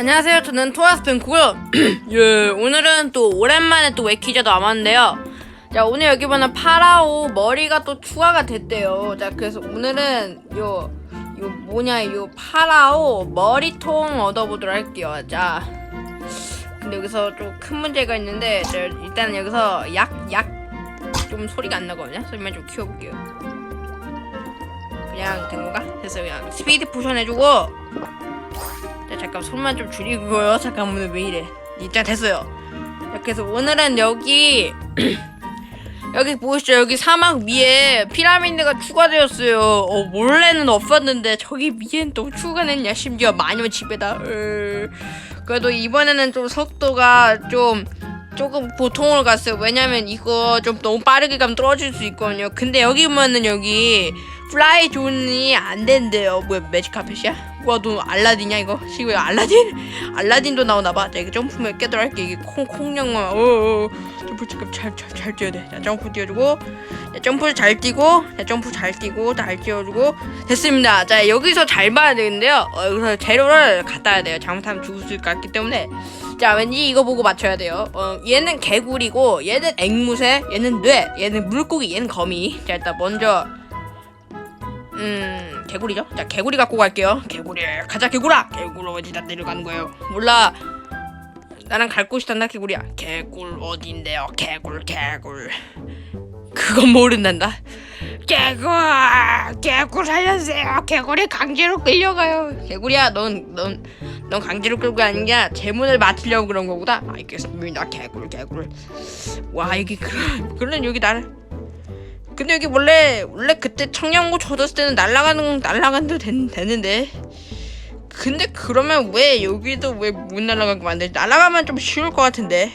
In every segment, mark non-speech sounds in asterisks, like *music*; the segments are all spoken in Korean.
안녕하세요. 저는 토아스pen고요. *clears throat* 예, 오늘은 또 오랜만에 또 웨키자 남았는데요. 자, 오늘 여기 보면 파라오 머리가 또 추가가 됐대요. 자, 그래서 오늘은 요, 요 뭐냐, 요 파라오 머리통 얻어보도록 할게요. 자, 근데 여기서 좀 큰 문제가 있는데, 자, 일단 여기서 약, 약, 좀 소리가 안 나거든요. 소리만 좀 키워볼게요. 그냥 된 건가? 됐어요. 그냥 스피드 포션 해주고, 자, 잠깐 손만 좀 줄이고요. 잠깐 오늘 왜 이래? 일단 됐어요. 자, 그래서 오늘은 여기 *clears throat* 여기 보이시죠? 여기 사막 위에 피라미드가 추가되었어요. 어, 원래는 없었는데 저기 위엔 또 추가됐냐? 심지어 마녀 집에다. 으... 그래도 이번에는 좀 속도가 좀 조금 보통으로 갔어요. 왜냐면 이거 좀 너무 빠르게 가면 떨어질 수 있거든요. 근데 여기 보면은 여기 플라이 존이 안 된대요. 뭐야 매직 카펫이야? 와너 알라딘이야 이거? 지금 알라딘? *laughs* 알라딘도 나오나봐. 자 이거 점프 몇 개들 할게. 이게 콩콩냥만. 어어. 점프 지금 잘잘 잘 뛰어야 돼. 자 점프 뛰어주고. 자, 점프 잘 뛰고. 자 점프 잘 뛰고 잘 뛰어주고. 됐습니다. 자 여기서 잘 봐야 되는데요. 어, 여기서 재료를 갖다 야 돼요. 잘못하면 죽을 수 있기 때문에. 자 왠지 이거 보고 맞춰야 돼요. 어 얘는 개구리고 얘는 앵무새, 얘는 뇌, 얘는 물고기, 얘는 거미. 자 일단 먼저 음 개구리죠? 자 개구리 갖고 갈게요. 개구리 가자 개구라. 개구리 어디다 내려가는 거예요? 몰라. 나랑 갈 곳이 단다 개구리야. 개굴 어딘데요? 개굴 개굴. 그건 모른단다. 개굴 개굴 살려주세요. 개구리 강제로 끌려가요. 개구리야 넌 넌 넌 강제로 끌고 가는 게 재문을 맡으려고 그런 거구나. 알겠습니다. 개굴 개굴. 와 이게 그런 그런 여기 나를 근데 여기 원래 원래 그때 청양고 젖었을 때는 날아가는 날아가도 되는데. 근데 그러면 왜 여기도 왜 못 날아가게 만들지 날아가면 좀 쉬울 것 같은데.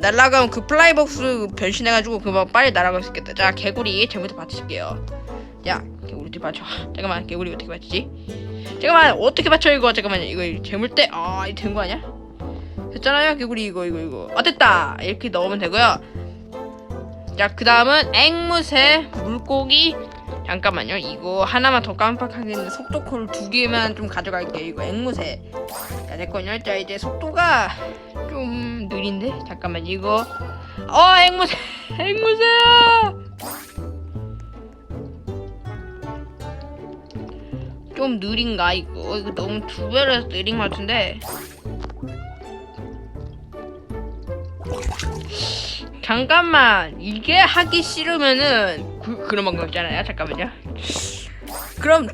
날아가면 그 플라이복스 변신해가지고 그만 빨리 날아갈 수 있겠다. 자 개구리 제부터 받치실게요. 야 개구리 어떻게 받쳐 *laughs* 잠깐만 개구리 어떻게 받치지? 잠깐만 어떻게 받쳐 이거? 잠깐만 이거 재물대 아이 된 거 아니야? 됐잖아요 개구리 이거 이거 이거. 아 됐다. 이렇게 넣으면 되고요 자, 그 다음은 앵무새, 물고기. 잠깐만요. 이거 하나만 더 깜빡하겠는데 속도콜 두 개만 좀 가져갈게요. 이거 앵무새. 자, 됐거든요. 자, 이제 속도가 좀 느린데? 잠깐만, 이거. 어, 앵무새! *laughs* 앵무새야! 좀 느린가, 이거? 이거 너무 두 배로 느린 것 같은데. 잠깐만 이게 하기 싫으면은 그, 그런 방법 있잖아요. 잠깐만요. 그럼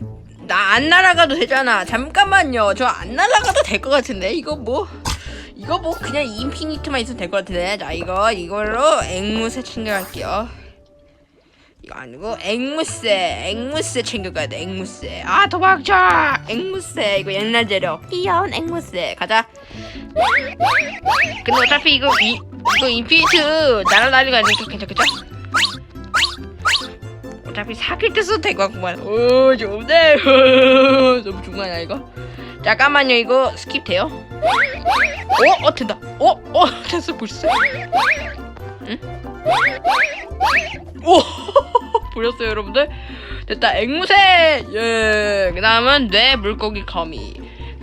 나 안 날아가도 되잖아. 잠깐만요. 저 안 날아가도 될 것 같은데? 이거 뭐 이거 뭐 그냥 인피니트만 있으면 될 것 같은데? 자 이거 이걸로 앵무새 챙겨갈게요 이거 아니고 앵무새 앵무새 챙겨가야 돼 앵무새 아 도망쳐 앵무새 이거 옛날 재료 귀여운 앵무새 가자 근데 어차피 이거 이, 이거 인피니트 날아다니는 거 아니니까 괜찮겠죠? 어차피 사귈 때 써도 될 것 같구만 오 좋은데 *laughs* 너무 아니야 이거? 잠깐만요 이거 스킵 돼요? 어? 어 된다 어? 어 됐어 벌써 응? 오 *laughs* 보셨어요 여러분들? 됐다 앵무새! 예 그 다음은 뇌 물고기 거미.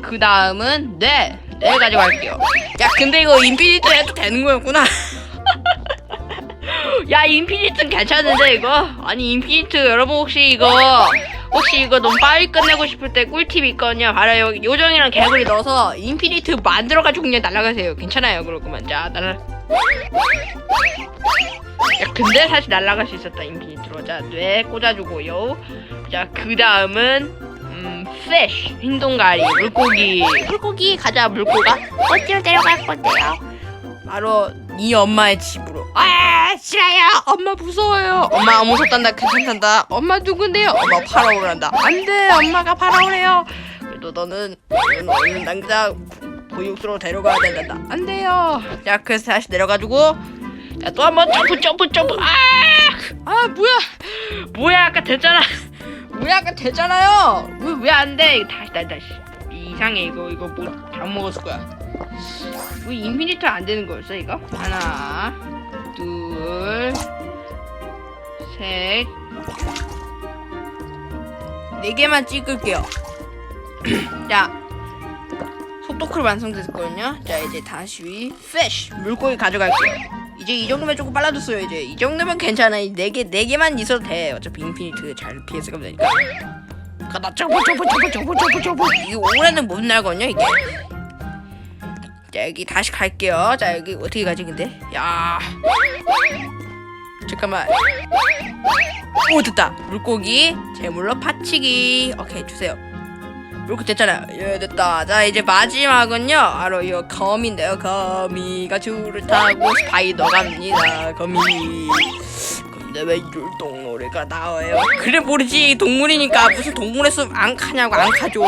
그 다음은 뇌. 뇌 가져갈게요. 야 근데 이거 인피니트 해도 되는 거였구나. *laughs* 야 인피니트는 괜찮은데 이거? 아니 인피니트 여러분 혹시 이거 혹시 이거 너무 빨리 끝내고 싶을 때 꿀팁 있거든요. 바로 여기 요정이랑 개구리 넣어서 인피니트 만들어가지고 그냥 날아가세요. 괜찮아요 거면 자. 날아 야 근데 사실 날아갈 수 있었다. 인피니트로 자뇌 꽂아주고요. 자 그 다음은 음 fish. 흰동가리 물고기. 물고기 가자 물고가. 어디로 데려갈 건데요? 바로 네 엄마의 집으로. 아 싫어요. 엄마 무서워요. 엄마 무섭단다. 괜찮단다. 엄마 누군데요? 엄마 파라오란다. 안돼. 엄마가 파라오래요. 그래도 너는 너는 얼른 당장 보육소로 데려가야 된단다. 안 돼요. 자 그래서 다시 내려가지고 야또 한번 점프 점프 점프. 아 아 뭐야? 뭐야 아까 됐잖아. 뭐야 아까 됐잖아요. 왜 왜 안돼? 다시 다시 다시. 이상해 이거 이거 뭐 잘못 먹었을 거야. 왜 인피니트 안 되는 거였어 이거? 하나, 둘, 셋, 네 개만 찍을게요. *clears throat* 자, 속도쿨 완성됐거든요. 자 이제 다시 fish 물고기 가져갈게요. 이제 이 정도면 조금 빨라졌어요. 이제 이 정도면 괜찮아. 네개네 개만 있어도 돼. 어차피 인피니트 잘 피해서가 되니까. 가다 점프 점프 점프 점프 점프 점프. 이게 오래는 못 날거든요 이게. 자 여기 다시 갈게요. 자 여기 어떻게 가지 근데? 야 잠깐만. 오 됐다. 물고기 제물로 파치기. 오케이 주세요. 물고 됐잖아요. 예 됐다. 자 이제 마지막은요. 바로 이 거미인데요. 거미가 줄을 타고 스파이더 갑니다. 거미. 근데 왜 율동 노래가 나와요? 그래 모르지 동물이니까 무슨 동물의 숲 앙카냐고 앙카존.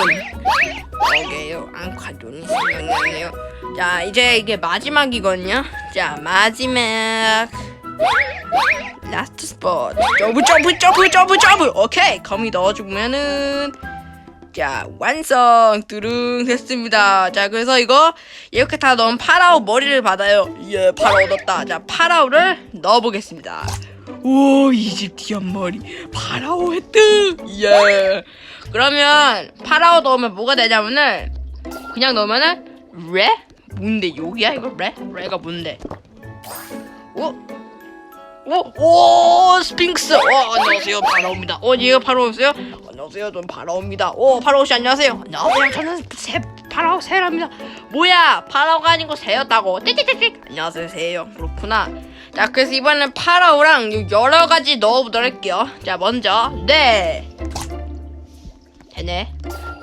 오케이요 앙카존이 생각나네요. 자 이제 이게 마지막이거든요. 자 마지막. 라스트 스포트 점프 점프 점프 점프 점프 오케이 거미 넣어주면은 자 완성! 뚜릉 됐습니다. 자 그래서 이거 이렇게 다 넣은 파라오 머리를 받아요. 예 파라오 넣었다. 자 파라오를 넣어보겠습니다. 오 이집티안 머리. 파라오 획득! 예. 그러면 파라오 넣으면 뭐가 되냐면은 그냥 넣으면은 레? 뭔데? 여기야 이거 레? 레가 뭔데? 오 오, 오, 스핑크스. 어, 안녕하세요, 파라오입니다. 어, 얘가 파라오세요? 안녕하세요, 저는 파라오입니다. 오, 파라오 씨 안녕하세요. 안녕하세요, 저는 새 파라오 새랍니다. 뭐야, 파라오가 아니고 새였다고. 띠띠띠띠. 안녕하세요, 새예요. 그렇구나. 자, 그래서 이번엔 파라오랑 여러 가지 넣어보도록 할게요. 자, 먼저 네, 되네.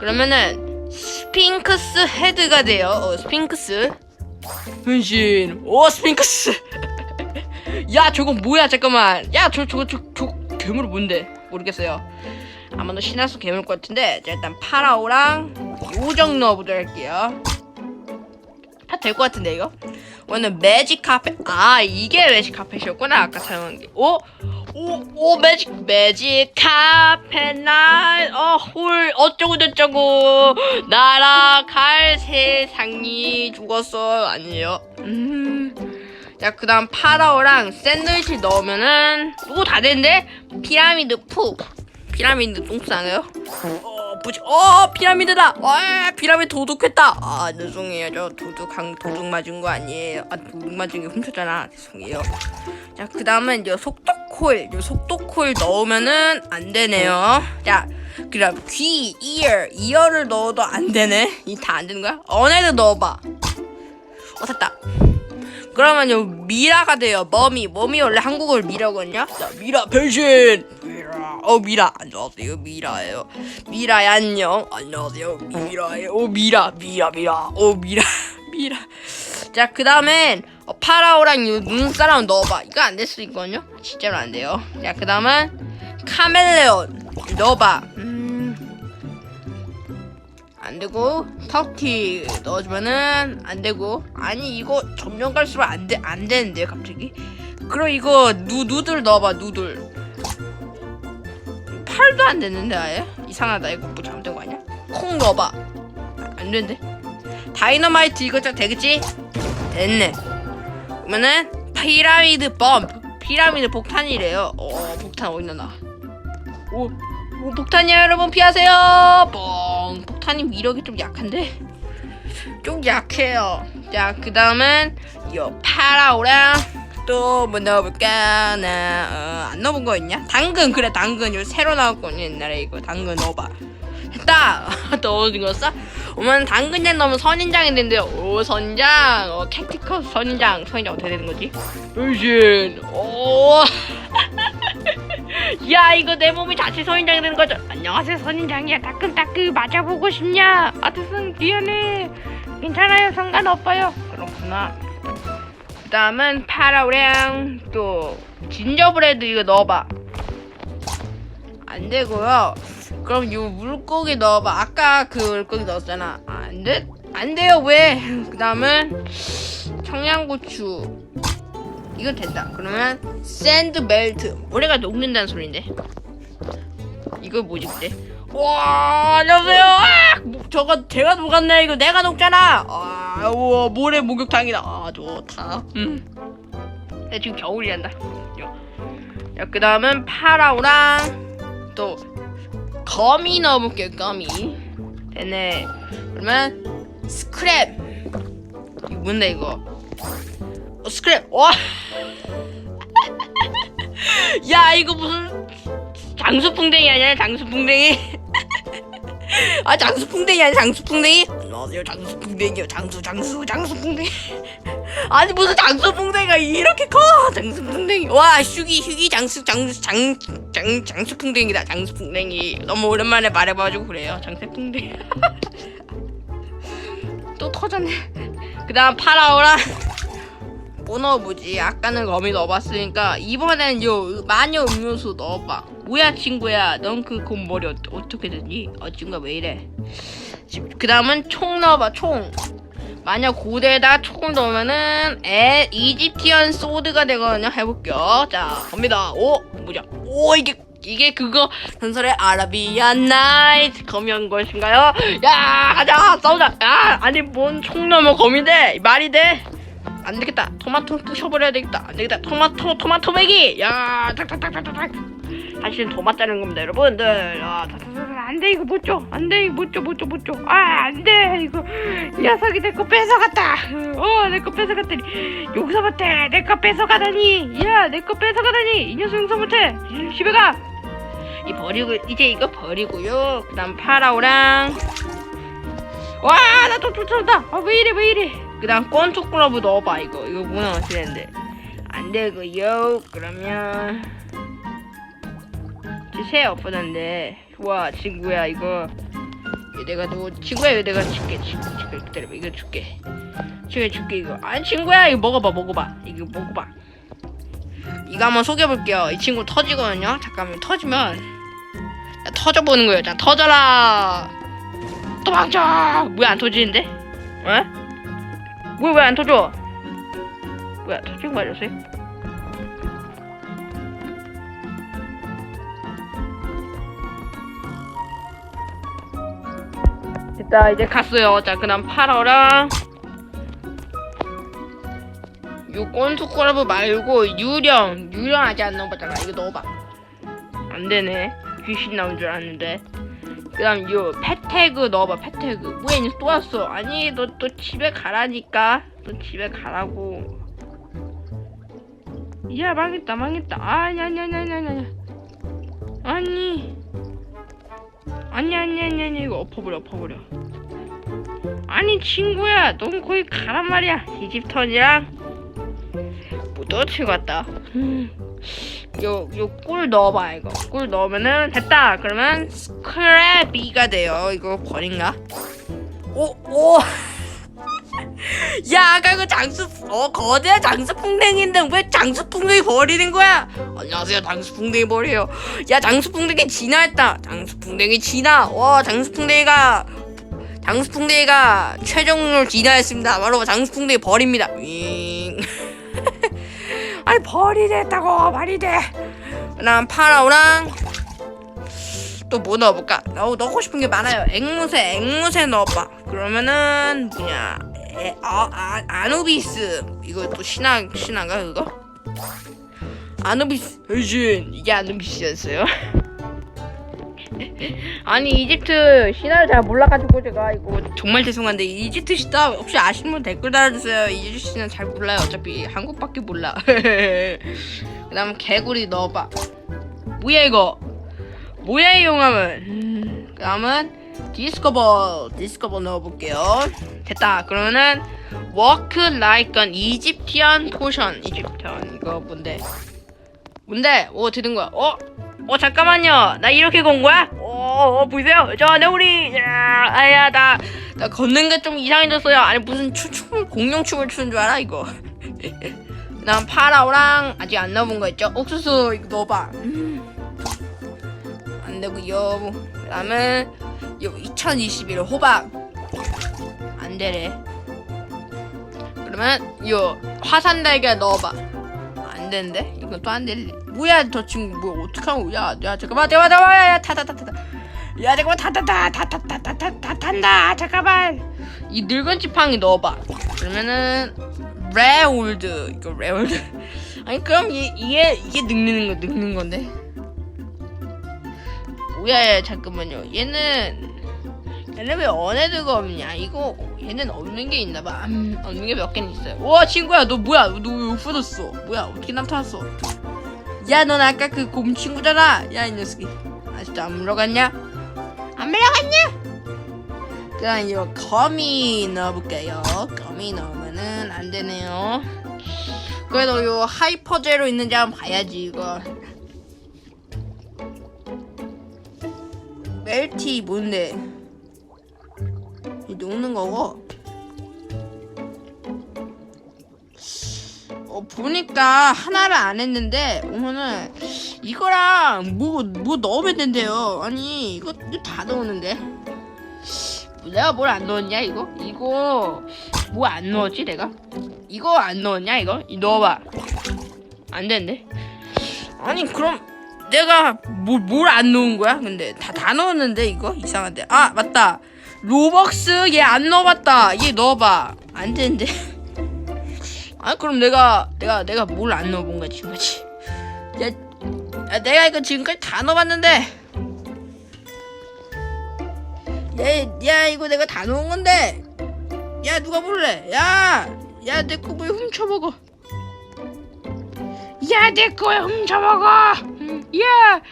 그러면은 스핑크스 헤드가 돼요. 어, 스핑크스. 변신. 오, 스핑크스. 야 저건 뭐야? 잠깐만. 야 저 저거 저, 저 괴물 뭔데? 모르겠어요. 아마도 신화수 괴물 것 같은데 자 일단 파라오랑 요정 넣어보도록 할게요. 다 될 것 같은데 이거? 오늘 매직 카펫 아 이게 매직 카펫이었구나 아까 사용한 게. 오? 오, 오, 매직, 매직 카펫 날, 어, 홀, 어쩌고 저쩌고, 날아갈 세상이 죽었어. 아니에요. 음. 자, 그 다음 파라오랑 샌드위치 넣으면은, 오, 다 됐는데? 피라미드 푹. 피라미드 똥 싸네요? 어, 어, 피라미드다! 와, 피라미드 도둑했다! 아, 죄송해요. 저 도둑, 한, 도둑 맞은 거 아니에요. 아, 도둑 맞은 게 훔쳤잖아. 죄송해요. 자, 그 다음은 이제 속도콜. 이 속도콜 넣으면은 안 되네요. 자, 그 다음 귀, ear, ear를 넣어도 안 되네. 이 다 안 되는 거야? 언에도 넣어봐. 어, 됐다. 그러면 요 미라가 돼요. 머미. 머미 원래 한국어를 미라거든요. 자, 미라 변신. 미라. 어, 미라. 안녕하세요. 미라예요. 미라야 안녕. 안녕하세요. 미라예요. 오, 미라. 미라 미라. 오, 미라. *laughs* 미라. 자, 그다음엔 어, 파라오랑 요 눈사람 넣어봐. 이거 안 될 수 있거든요. 진짜로 안 돼요. 자, 그다음은 카멜레온 넣어봐. 음. 안 되고 터키 넣어주면은 안 되고 아니 이거 점점 갈수록 안돼안 되는데요 갑자기? 그럼 이거 누 누들 넣어봐 누들. 팔도 안 되는데 아예? 이상하다. 이거 뭐 잘못된 거 아니야? 콩 넣어봐. 안 되는데 다이너마이트 이거 좀 되겠지? 됐네. 그러면은 피라미드 범프 피라미드 폭탄이래요. 어 폭탄 어디 있나? 오, 오 폭탄이야 여러분. 피하세요. 뻥폭 탄이 위력이 좀 약한데? 좀 약해요. 자 그 다음은 요 파라오랑 또 뭐 넣어볼까? 나안 넣어본 거 있냐? 당근. 그래 당근. 요 새로 나왔거든요 옛날에 이거. 당근 넣어봐. 했다. *laughs* 넣었어? 오면 당근장 넣으면 선인장이 된대요 오 선인장. 어 캡티커스 선인장. 선인장 어떻게 되는 거지? 변신 오 야 이거 내 몸이 자체 선인장이 되는 거죠? 안녕하세요 선인장이야. 따끔따끔 맞아보고 싶냐? 아트슨 미안해. 괜찮아요 상관없어요. 그렇구나. 그 다음은 파라오랑 또 진저브레드 이거 넣어봐. 안 되고요. 그럼 요 물고기 넣어봐. 아까 그 물고기 넣었잖아 아, 안 돼? 안 돼요 왜? *laughs* 그 다음은 청양고추 이건 된다. 그러면 샌드 멜트 모래가 녹는다는 소리인데. 이거 뭐지 근데? 와 안녕하세요. 아! 뭐, 저거 제가 녹았네. 이거 내가 녹잖아. 아 우와 모래 목욕탕이다. 아 좋다. 음. 나 지금 겨울이란다. 야, 그 다음은 파라오랑 또 거미 넣어볼게요. 거미. 됐네. 그러면 스크랩 이거 뭔데 이거 어, 스크랩. 와. *laughs* 야 이거 무슨 장수풍뎅이 아니야? 장수풍뎅이? *laughs* 아 장수풍뎅이 아니야? 장수풍뎅이? 안녕하세요. 장수풍뎅이요. 장수 장수 장수풍뎅이. *laughs* 아니 무슨 장수풍뎅이가 이렇게 커? 장수풍뎅이. 와 휴기 휴기 장수 장수 장 장 장수풍뎅이다. 장수풍뎅이. 너무 오랜만에 말해봐가지고 그래요. 장수풍뎅이. 또 터졌네. 그 다음 파라오랑 뭐 넣어보지? 아까는 거미 넣어봤으니까 이번엔 요 마녀 음료수 넣어봐. 뭐야 친구야? 넌 그 곰 머리 어, 어떻게 됐니? 어 친구야 왜 이래? 그 다음은 총 넣어봐 총. 만약 고대에다 총 넣으면은 에 이집티언 소드가 되거든요. 해볼게요. 자 갑니다. 오 뭐냐? 오 이게 이게 그거 전설의 아라비안 나이트 검연 것인가요? 야 가자 싸우자. 야 아니 뭔총 넣으면 검인데 말이 돼? 안 되겠다. 토마토 부셔버려야 되겠다. 안 되겠다. 토마토 토마토 배기. 야, 탁탁탁탁탁. 사실은 토마토 자는 겁니다, 여러분들. 아, 안돼 이거 못 줘. 안 돼 이거 못 줘, 못 줘, 못 줘. 아, 안 돼 이거 이 녀석이 내 거 뺏어갔다. 어, 내 거 뺏어갔더니 용서 못해. 내 거 뺏어가다니. 야, 내 거 뺏어가다니. 이 녀석 용서 못해. 집에 가. 이 버리고 이제 이거 버리고요. 그 다음 파라오랑. 와, 나또 쫓아온다. 아, 왜 이래, 왜 이래. 그 다음 권투클럽 넣어봐 이거. 이거 뭐나 어떻게 되는데? 안 되고요 그러면. 새 없어졌는데. 좋아 친구야 이거. 내가 너 친구야 이거 내가 줄게. 친구 기다려봐. 이거 줄게. 친구 줄게 이거. 아니 친구야 이거 먹어봐 먹어봐. 이거 먹어봐. 이거 한번 속여볼게요. 이 친구 터지거든요? 잠깐만 터지면. 자, 터져보는 거예요. 자 터져라! 도망쳐! 왜 안 터지는데? 어? 뭐야 왜 안 터져? 뭐야 터진 거 아니었어요? 됐다 이제 갔어요. 자 그다음 파라랑 요 꼰투꼬라브 말고 유령. 유령 아직 안 넣어봤잖아. 이거 넣어봐. 안 되네. 귀신 나온 줄 알았는데 그 다음 요 패태그 넣어봐 패태그. 뭐야 이또 왔어. 아니 너 또 집에 가라니까. 너 집에 가라고. 야 망했다 망했다. 아니 아니 아니 아니 아니 아니. 아니 아니 아니 아니 아니. 이거 엎어버려 엎어버려. 아니 친구야. 넌 거기 가란 말이야. 이집 턴이랑. 뭐또 치고 왔다. 음. 요, 요 꿀 넣어봐, 이거. 꿀 넣으면은 됐다. 그러면 스크래비가 돼요. 이거 버린가? 오, 오! *laughs* 야, 아까 그 장수, 어, 거대한 장수풍뎅인데 왜 장수풍뎅이 버리는 거야? 안녕하세요, 장수풍뎅이 버려요. 야, 장수풍뎅이 진화했다. 장수풍뎅이 진화. 와, 장수풍뎅이가, 장수풍뎅이가 최종으로 진화했습니다. 바로 장수풍뎅이 버립니다. 윙. 아니 벌이 됐다고 말이 돼. 그다음 파라오랑 또 뭐 넣어볼까? 어, 넣고 싶은 게 많아요. 앵무새, 앵무새 넣어봐. 그러면은 뭐냐? 에, 아, 아, 아누비스 이거 또 신화 신화가 그거? 아누비스 이게 아누비스였어요. 아니 이집트 신화를 잘 몰라가지고 제가 이거 정말 죄송한데 이집트 신화 혹시 아시는 분 댓글 달아주세요. 이집트 신화 잘 몰라요. 어차피 한국밖에 몰라. *laughs* 그 다음 개구리 넣어봐. 뭐야 이거? 뭐야 이 용암은? 음, 그다음은 디스커버 디스커버 넣어볼게요. 됐다. 그러면은 워크 라이크 건 이집티안 포션. 이집티안 이거 뭔데? 뭔데? 오 되는 거야. 어? 어 잠깐만요 나 이렇게 건 거야? 어, 어 보이세요? 저 내우리 야, 아야 나, 나 걷는 게 좀 이상해졌어요 아니 무슨 추, 춤을 공룡 춤을 추는 줄 알아 이거 *laughs* 난 파라오랑 아직 안 넣어본 거 있죠? 옥수수 이거 넣어봐 음. 안 되고요 그 다음에 요2021 호박 안 되래 그러면 요 화산 달걀 넣어봐 안 되는데 이건 또안 될. 뭐야 저 친구 뭐 어떡하고 야, 야 잠깐만 잠깐만 잠깐만 야 타타타타 야 잠깐만 타타타 타타타타타 탄다 잠깐만 이 늙은 지팡이 넣어봐 그러면은 레올드 이거 레올드 아니 그럼 이, 이게 이게 늙는 거 늙는 건데 뭐야 야, 잠깐만요 얘는 얘는 왜 언헤드가 없냐? 이거 얘는 없는 게 있나 봐. 음, 없는 게 몇 개는 있어요. 와 친구야 너 뭐야? 너 왜 없어졌어? 뭐야 어떻게 나타났어? 야 넌 아까 그 곰 친구잖아. 야 이 녀석이 아직도 안 물어갔냐? 안 물러갔냐? 그럼 이거 거미 넣어볼게요. 거미 넣으면은 안 되네요. 그래도 요 하이퍼 제로 있는지 한번 봐야지 이거. 멜티 뭔데? 이 녹는 거고. 어 보니까 하나를 안 했는데 오늘은 이거랑 뭐뭐 넣으면 된대요. 아니 이거, 이거 다 넣었는데. 내가 뭘 안 넣었냐 이거? 이거 뭐 안 넣었지 내가? 이거 안 넣었냐 이거? 이 넣어봐 안 되는데? 아니 그럼 내가 뭘뭘안 넣은 거야? 근데 다 다 넣었는데 이거 이상한데 아 맞다 로벅스 얘 안 넣어봤다 얘 넣어봐 안 되는데 *laughs* 아 그럼 내가 내가 내가 뭘 안 넣어본 거야 지금까지 야, 야 내가 이거 지금까지 다 넣어봤는데. 야, 야 이거 내가 다 넣은 건데. 야 누가 볼래? 야야내 거 왜 훔쳐먹어? 야, 내 거야 훔쳐먹어. 야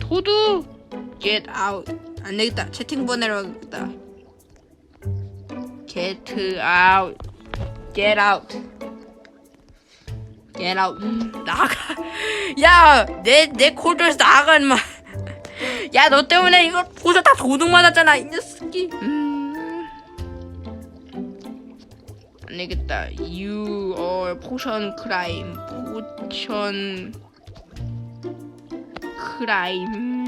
도둑 get out. 안 되겠다. 채팅 보내려겠다. Get out. Get out 음, 나가 야내 내 코드에서 나가 인마 야 너 때문에 이거 보서 다 도둑 맞았잖아 이 녀석이 음. 안 되겠다 are potion crime potion crime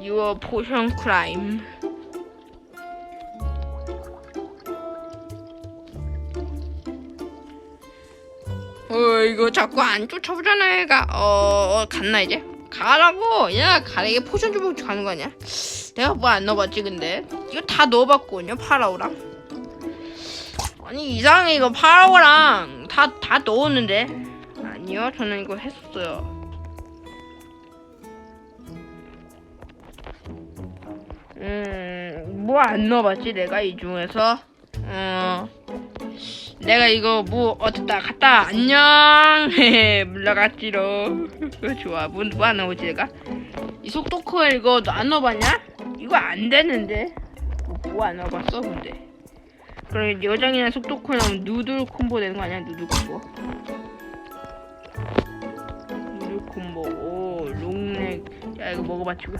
you are potion crime 어 이거 자꾸 안 쫓아오잖아 얘가. 어, 어 갔나 이제? 가라고! 야 가라게 포션 좀 먹고 가는 거 아니야? 내가 뭐 안 넣어봤지 근데? 이거 다 넣어봤거든요 파라오랑. 아니 이상해 이거 파라오랑. 다 다 넣었는데. 아니요 저는 이거 했어요. 음뭐 안 넣어봤지 내가 이 중에서 어. 내가 이거 뭐 어쨌다 갔다. 안녕. *laughs* 물러갔지로 *laughs* 좋아. 뭐안 넣었지 내가? 이 속도커 이거 너 안 넣어봤냐? 이거 안 되는데. 뭐 안 넣어봤어 근데. 그럼 여장이랑 속도커랑 누들 콤보 되는 거 아니야? 누들 콤보? 누들 콤보. 오 롱넥. 야 이거 먹어봐 지금.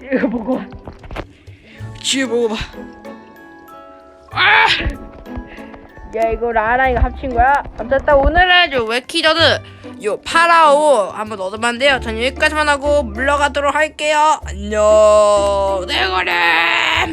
*laughs* 이거 먹어봐. 지금 먹어봐. 아! 야 이거 라랑 이거 합친 거야? 어쨌든 오늘은 요 웨키저드 요 파라오 한번 얻어봤는데요. 전 여기까지만 하고 물러가도록 할게요. 안녕. 네, 내거래